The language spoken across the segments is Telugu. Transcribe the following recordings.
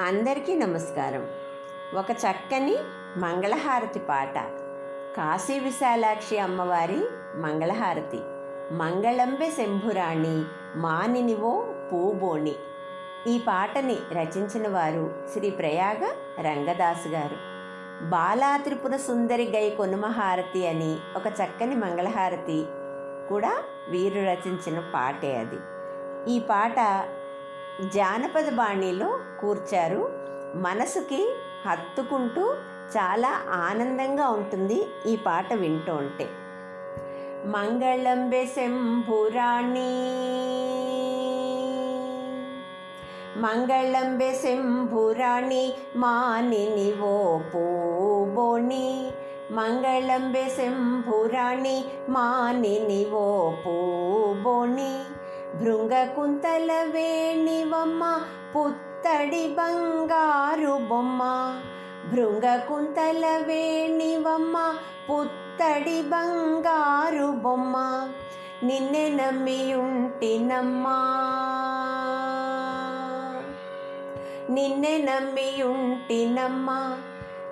అందరికీ నమస్కారం. ఒక చక్కని మంగళహారతి పాట. కాశీ విశాలాక్షి అమ్మవారి మంగళహారతి. మంగళంబె శంభురాణి మానినివో పూబోణి. ఈ పాటని రచించిన వారు శ్రీ ప్రయాగ రంగదాసు గారు. బాలా త్రిపుర సుందరి గై కొనుమహారతి అని ఒక చక్కని మంగళహారతి కూడా వీరు రచించిన పాటే అది. ఈ పాట జానపద బాణీలో కూర్చారు. మనసుకి హత్తుకుంటూ చాలా ఆనందంగా ఉంటుంది ఈ పాట వింటూ ఉంటే. మంగళం శంభురాణి మంగళంబె శంభురాణి మానిని ఓ పూబోణి మంగళంబె శంభురాణి మానిని ఓ పూబోణి భృంగకుంతల వేణివమ్మ పుత్తడి బంగారు బొమ్మ భృంగకుంతల వేణివమ్మ పుత్తడి బంగారు బొమ్మ నిన్నే నమ్మియుంటినమ్మా. నిన్నే నమ్మియుంటినమ్మా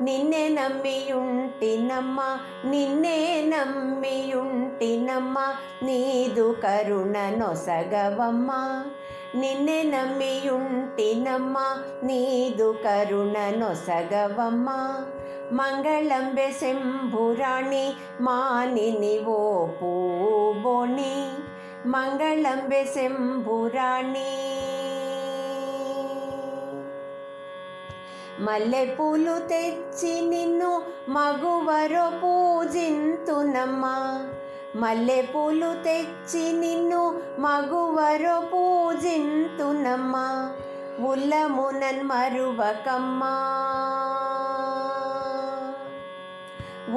నిన్నే నమ్మియుంటినమ్మా నిన్నే నమ్మియుంటినమ్మా నీదు కరుణ నొసగవమ్మా. నిన్నే నమ్మియుంటినమ్మ నీదు కరుణ నొసగవమ్మ. మంగళంబె శంభురాణి మానిని ఓ పూబోణి. మంగళంబె శంభురాణి. మల్లెపూలు తెచ్చి నిన్ను మగువరో పూజింతునమ్మా. మల్లెపూలు తెచ్చి నిన్ను మగువరో పూ పూజింతునమ్మా ఉల్లమునన్ మరువకమ్మా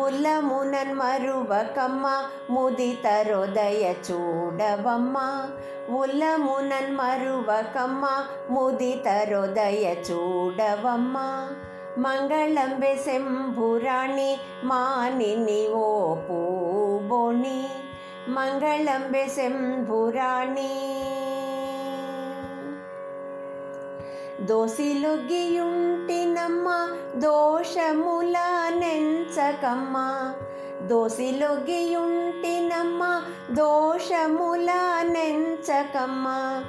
ఉల్లమునన్ మరువకమ్మ ముదిత హృదయ చూడవమ్మ ఉల్లమునన్ మరువకమ్మ ముదిత హృదయ చూడవమ్మ మంగళంబె శంభురాణి మానిని ఓ పూబోణి మంగళంబె శంభురాణి దోసిలొగ్గియుంటినమ్మ దోషముల నెంచకమ్మా. దోసిలొగ్గియుంటినమ్మ దోషముల నెంచకమ్మా.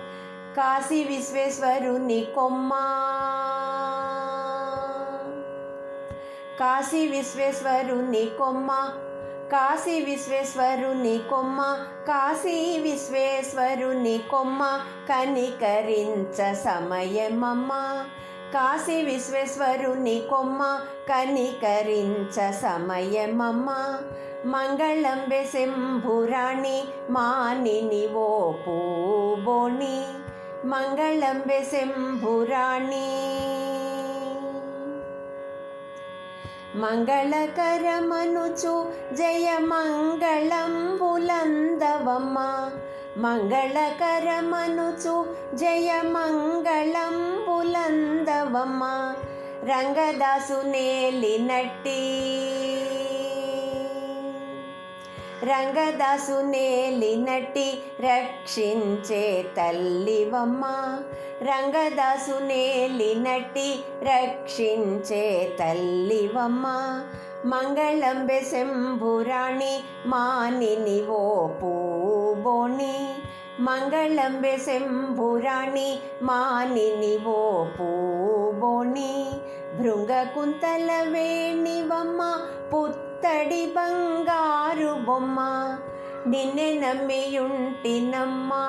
కాశీ విశ్వేశ్వరుని కొమ్మా. కాశీ విశ్వేశ్వరుని కొమ్మ. కాశీ విశ్వేశ్వరుని కొమ్మ కాశీ విశ్వేశ్వరుని కొమ్మ కనికరించ సమయమమ్మ. కాశీ విశ్వేశ్వరుని కొమ్మ కనికరించ సమయమమ్మ. మంగళంబె శంభురాణి మానిని ఓ పూబోణి మంగళంబె శంభురాణి మంగళకరమనుచు జయ మంగళంబులందవమ్మ. మంగళకరమనుచు జయ మంగళంబులందవమ్మ. రంగదాసు నేలినట్టి రంగదాసు రక్షించే తల్లివమ్మ. రంగదాసు నేలినట్టి రక్షించే తల్లివమ్మ. మంగళంబె శంభురాణి మానిని ఓ పూబోణి మంగళంబె శంభురాణి మానిని ఓ పూబోణి భృంగకుంతల వేణివమ్మ పుత్తడి బంగారు బొమ్మ నిన్నే నమ్మియుంటినమ్మా.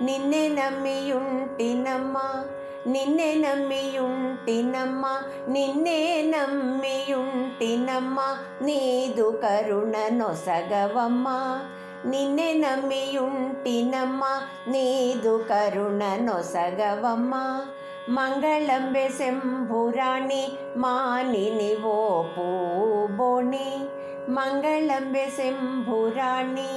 నిన్నే నమ్మియుంటినమ్మా నిన్నే నమ్మియుంటినమ్మా నిన్నే నమ్మియుంటినమ్మా నీదు కరుణ నొసగవమ్మా. నిన్నే నమ్మియుంటినమ్మా నీదు కరుణ నొసగవమ్మా. మంగళంబె శంభురాణి మానిని ఓ పూబోణి మంగళంబె శంభురాణి